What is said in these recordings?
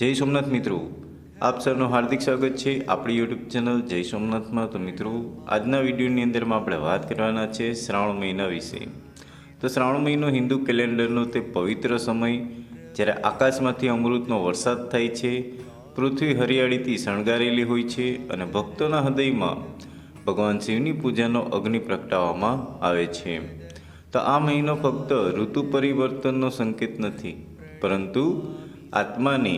જય સોમનાથ મિત્રો. આપ સૌનું હાર્દિક સ્વાગત છે આપણી યુટ્યુબ ચેનલ જય સોમનાથમાં. તો મિત્રો, આજના વિડીયોની અંદરમાં આપણે વાત કરવાના છે શ્રાવણ મહિના વિશે. તો શ્રાવણ મહિનો હિન્દુ કેલેન્ડરનો તે પવિત્ર સમય, જ્યારે આકાશમાંથી અમૃતનો વરસાદ થાય છે, પૃથ્વી હરિયાળીથી શણગારેલી હોય છે અને ભક્તોના હૃદયમાં ભગવાન શિવની પૂજાનો અગ્નિ પ્રગટાવવામાં આવે છે. તો આ મહિનો ફક્ત ઋતુ પરિવર્તનનો સંકેત નથી, પરંતુ આત્માને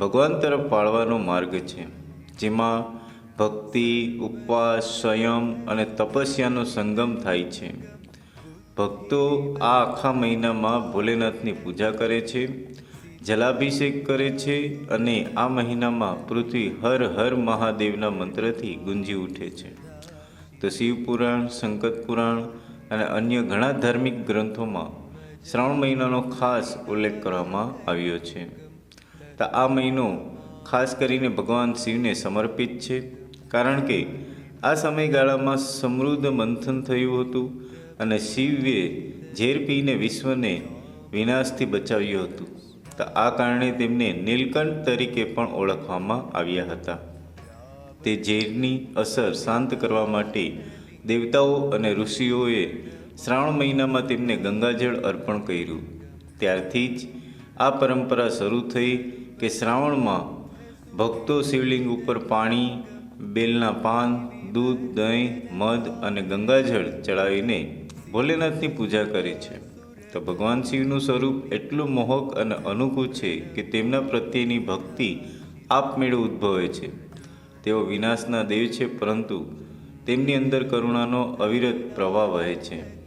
ભગવાન તરફ પાળવાનો માર્ગ છે, જેમાં ભક્તિ, ઉપવાસ, સંયમ અને તપસ્યાનો સંગમ થાય છે. ભક્તો આ આખા મહિનામાં ભોલેનાથની પૂજા કરે છે, જલાભિષેક કરે છે અને આ મહિનામાં પૃથ્વી હર હર મહાદેવના મંત્રથી ગુંજી ઉઠે છે. તો શિવપુરાણ સંકટ પુરાણ અને અન્ય ઘણા ધાર્મિક ગ્રંથોમાં શ્રાવણ મહિનાનો ખાસ ઉલ્લેખ કરવામાં આવ્યો છે. તો આ મહિનો ખાસ કરીને ભગવાન શિવને સમર્પિત છે. કારણ કે આ સમયગાળામાં સમૃદ્ધ મંથન થયું હતું અને શિવે ઝેર પીને વિશ્વને વિનાશથી બચાવ્યું હતું. તો આ કારણે તેમને નીલકંઠ તરીકે પણ ઓળખવામાં આવ્યા હતા. તે ઝેરની અસર શાંત કરવા માટે દેવતાઓ અને ઋષિઓએ શ્રાવણ મહિનામાં તેમને ગંગાજળ અર્પણ કર્યું. ત્યારથી જ આ પરંપરા શરૂ થઈ કે શ્રાવણમાં ભક્તો શિવલિંગ ઉપર પાણી, બેલના પાન, દૂધ, દહીં, મધ અને ગંગાજળ ચડાવીને ભોલેનાથની પૂજા કરે છે. તો ભગવાન શિવનું સ્વરૂપ એટલું મોહક અને અનુકૂળ છે કે તેમના પ્રત્યેની ભક્તિ આપમેળે ઉદ્ભવે છે. તેઓ વિનાશના દેવ છે, પરંતુ તેમની અંદર કરુણાનો અવિરત પ્રવાહ વહે છે.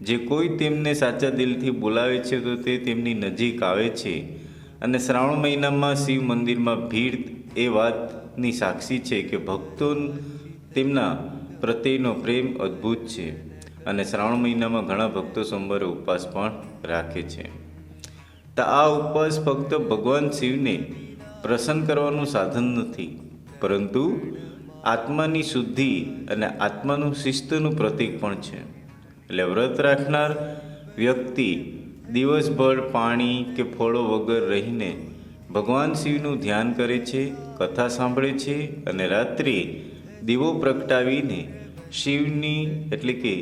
જે કોઈ તેમને સાચા દિલથી બોલાવે છે તો તે તેમની નજીક આવે છે. અને શ્રાવણ મહિનામાં શિવ મંદિરમાં ભીડ એ વાતની સાક્ષી છે કે ભક્તો તેમના પ્રત્યેનો પ્રેમ અદ્ભુત છે અને શ્રાવણ મહિનામાં ઘણા ભક્તો સોમવારે ઉપવાસ પણ રાખે છે. તો આ ઉપવાસ ફક્ત ભગવાન શિવને પ્રસન્ન કરવાનું સાધન નથી, પરંતુ આત્માની શુદ્ધિ અને આત્માનું શિસ્તનું પ્રતીક પણ છે. એટલે વ્રત રાખનાર વ્યક્તિ દિવસભર પાણી કે ફળો વગર રહીને ભગવાન શિવનું ધ્યાન કરે છે, કથા સાંભળે છે અને રાત્રે દીવો પ્રગટાવીને શિવની, એટલે કે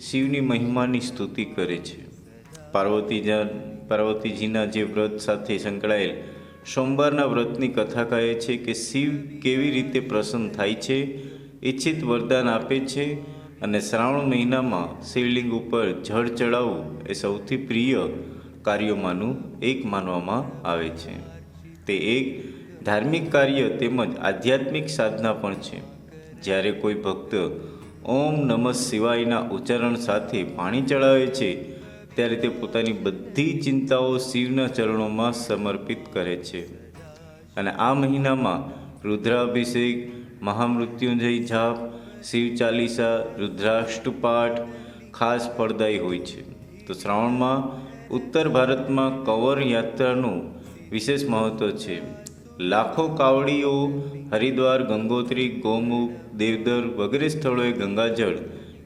શિવની મહિમાની સ્તુતિ કરે છે. પાર્વતીજા, પાર્વતીજીના જે વ્રત સાથે સંકળાયેલ સોમવારના વ્રતની કથા કહે છે કે શિવ કેવી રીતે પ્રસન્ન થાય છે, ઈચ્છિત વરદાન આપે છે અને શ્રાવણ મહિનામાં શિવલિંગ ઉપર જળ ચડાવવું એ સૌથી પ્રિય કાર્યોમાંનું એક માનવામાં આવે છે. તે એક ધાર્મિક કાર્ય તેમજ આધ્યાત્મિક સાધના પણ છે. જ્યારે કોઈ ભક્ત ઓમ નમઃ શિવાયના ઉચ્ચારણ સાથે પાણી ચડાવે છે, ત્યારે તે પોતાની બધી ચિંતાઓ શિવના ચરણોમાં સમર્પિત કરે છે. અને આ મહિનામાં રુદ્રાભિષેક, મહામૃત્યુંજય જાપ શિવ ચાલીસા, રુદ્રાષ્ટપાઠ ખાસ ફળદાયી હોય છે. તો શ્રાવણમાં ઉત્તર ભારતમાં કંવર યાત્રાનું વિશેષ મહત્ત્વ છે. લાખો કાવડીઓ, હરિદ્વાર, ગંગોત્રી, ગૌમુખ, દેવદર વગેરે સ્થળોએ ગંગાજળ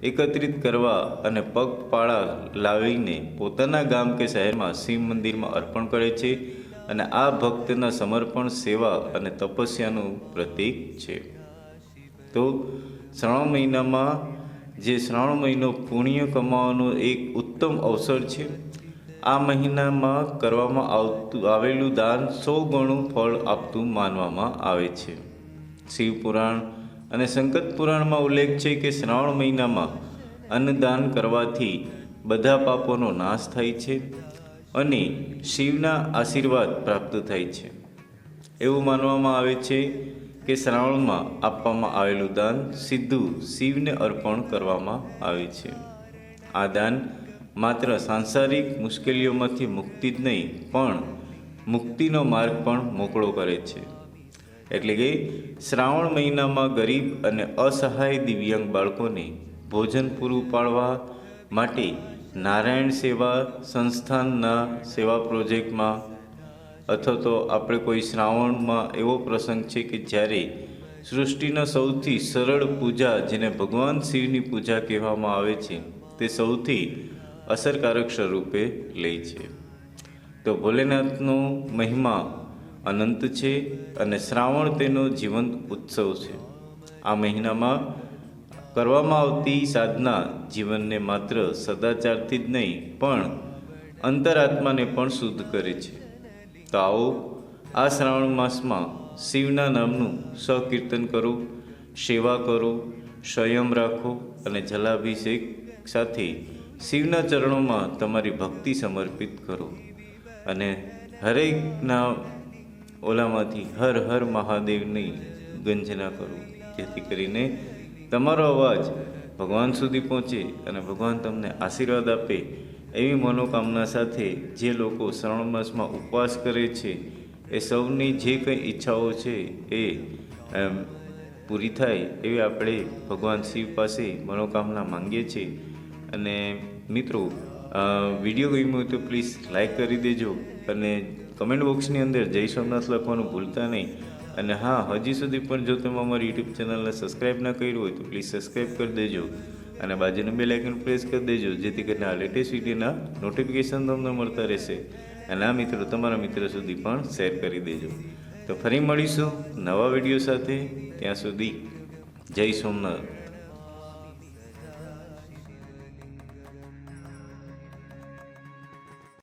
એકત્રિત કરવા અને પગપાળા લાવીને પોતાના ગામ કે શહેરમાં શિવ મંદિરમાં અર્પણ કરે છે અને આ ભક્તના સમર્પણ, સેવા અને તપસ્યાનું પ્રતીક છે. તો શ્રાવણ મહિનામાં જે શ્રાવણ મહિનો પુણ્ય કમાવાનો એક ઉત્તમ અવસર છે, આ મહિનામાં કરવામાં આવતું આવેલું દાન સો ગણું ફળ આપતું માનવામાં આવે છે. શિવપુરાણ અને સંકટ પુરાણમાં ઉલ્લેખ છે કે શ્રાવણ મહિનામાં અન્નદાન કરવાથી બધા પાપોનો નાશ થાય છે અને શિવના આશીર્વાદ પ્રાપ્ત થાય છે. એવું માનવામાં આવે છે કે શ્રાવણમાં આપવામાં આવેલું દાન સીધું શિવને અર્પણ કરવામાં આવે છે. આ દાન માત્ર સાંસારિક મુશ્કેલીઓમાંથી મુક્તિ જ નહીં, પણ મુક્તિનો માર્ગ પણ મોકળો કરે છે. એટલે કે શ્રાવણ મહિનામાં ગરીબ અને અસહાય દિવ્યાંગ બાળકોને ભોજન પૂરું પાડવા માટે નારાયણ સેવા સંસ્થાનના સેવા પ્રોજેક્ટમાં અથવા તો આપણે કોઈ શ્રાવણમાં એવો પ્રસંગ છે કે જ્યારે સૃષ્ટિના સૌથી સરળ પૂજા જેને ભગવાન શિવની પૂજા કહેવામાં આવે છે, તે સૌથી અસરકારક સ્વરૂપે લે છે. તો ભોલેનાથનો મહિમા અનંત છે અને શ્રાવણ તેનો જીવંત ઉત્સવ છે. આ મહિનામાં કરવામાં આવતી સાધના જીવનને માત્ર સદાચારથી જ નહીં, પણ અંતરાત્માને પણ શુદ્ધ કરે છે. તો આવો આ શ્રાવણ માસમાં શિવના નામનું સકીર્તન કરો, સેવા કરો, સંયમ રાખો અને જલાભિષેક સાથે શિવના ચરણોમાં તમારી ભક્તિ સમર્પિત કરો. અને હરેકના ઓલામાંથી હર હર મહાદેવની ગંજના કરો. જેથી કરીને તમારો અવાજ ભગવાન સુધી પહોંચે અને ભગવાન તમને આશીર્વાદ આપે એવી મનોકામના સાથે જે લોકો શ્રાવણ માસમાં ઉપવાસ કરે છે, એ સૌની જે કંઈ ઈચ્છાઓ છે એ પૂરી થાય એવી આપણે ભગવાન શિવ પાસે મનોકામના માંગીએ છીએ. અને મિત્રો વીડિયો ગમ્યો તો પ્લીઝ લાઈક કરી દેજો અને કમેન્ટ બોક્સની અંદર જય સોમનાથ લખવાનું ભૂલતા નહીં. અને હા, હજી સુધી પણ જો તમે અમારી યુટ્યુબ ચેનલને સબસ્ક્રાઈબ ના કર્યું હોય તો પ્લીઝ સબસ્ક્રાઈબ કરી દેજો. અને બાજુનું બેલ આઇકન પ્રેસ કરી દેજો, જેથી કરીને આ લેટેસ્ટ વિડીયોના નોટિફિકેશન તમને મળતા રહેશે. અને આ મિત્રો તમારા મિત્રો સુધી પણ શેર કરી દેજો. તો ફરી મળીશું નવા વીડિયો સાથે. ત્યાં સુધી જય સોમનાથ.